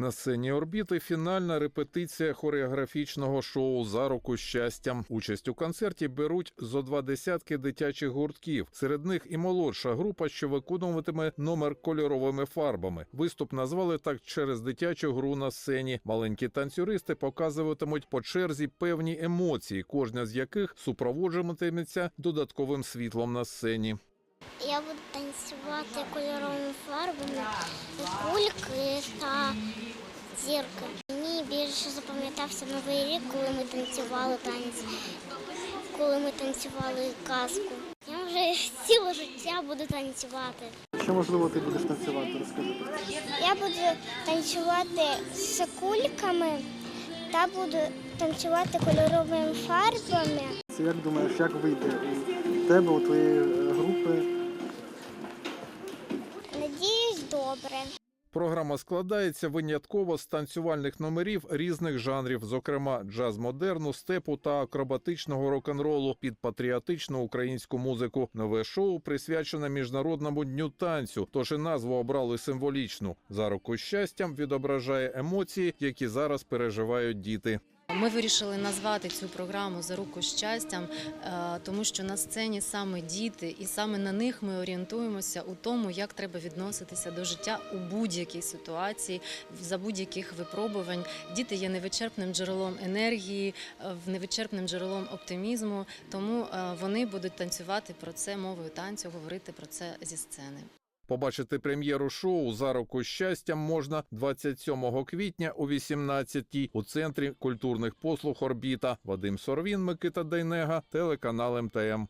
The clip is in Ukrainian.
На сцені орбіти фінальна репетиція хореографічного шоу за руку щастям. Участь у концерті беруть зо два десятки дитячих гуртків. Серед них і молодша група, що виконуватиме номер кольоровими фарбами. Виступ назвали так через дитячу гру на сцені. Маленькі танцюристи показуватимуть по черзі певні емоції, кожна з яких супроводжуватиметься додатковим світлом на сцені. Я буду танцювати кольоровими фарбами, кульки та зірки. Мені більше запам'ятався новий рік, коли ми танцювали танець, коли ми танцювали казку. Я вже ціле життя буду танцювати. Що можливо ти будеш танцювати? Розкажи. Я буду танцювати з кульками та буду танцювати кольоровими фарбами. Це як думаєш, як вийде у тебе, у твоєї е, групи? Надіюсь, добре. Програма складається винятково з танцювальних номерів різних жанрів, зокрема джаз-модерну, степу та акробатичного рок-н-ролу під патріотичну українську музику. Нове шоу присвячене міжнародному дню танцю. Тож і назву обрали символічну. За руку щастям відображає емоції, які зараз переживають діти. Ми вирішили назвати цю програму за руку щастям, е, тому що на сцені саме діти, і саме на них ми орієнтуємося у тому, як треба відноситися до життя у будь-якій ситуації, за будь-яких випробувань. Діти є невичерпним джерелом енергії, е, невичерпним джерелом оптимізму. Тому е, вони будуть танцювати про це мовою танцю, говорити про це зі сцени. Побачити прем'єру шоу за руку щастя можна 27 квітня о 18 у центрі культурних послуг Орбіта. Вадим Сорвін, Микита Дейнега, телеканал МТМ.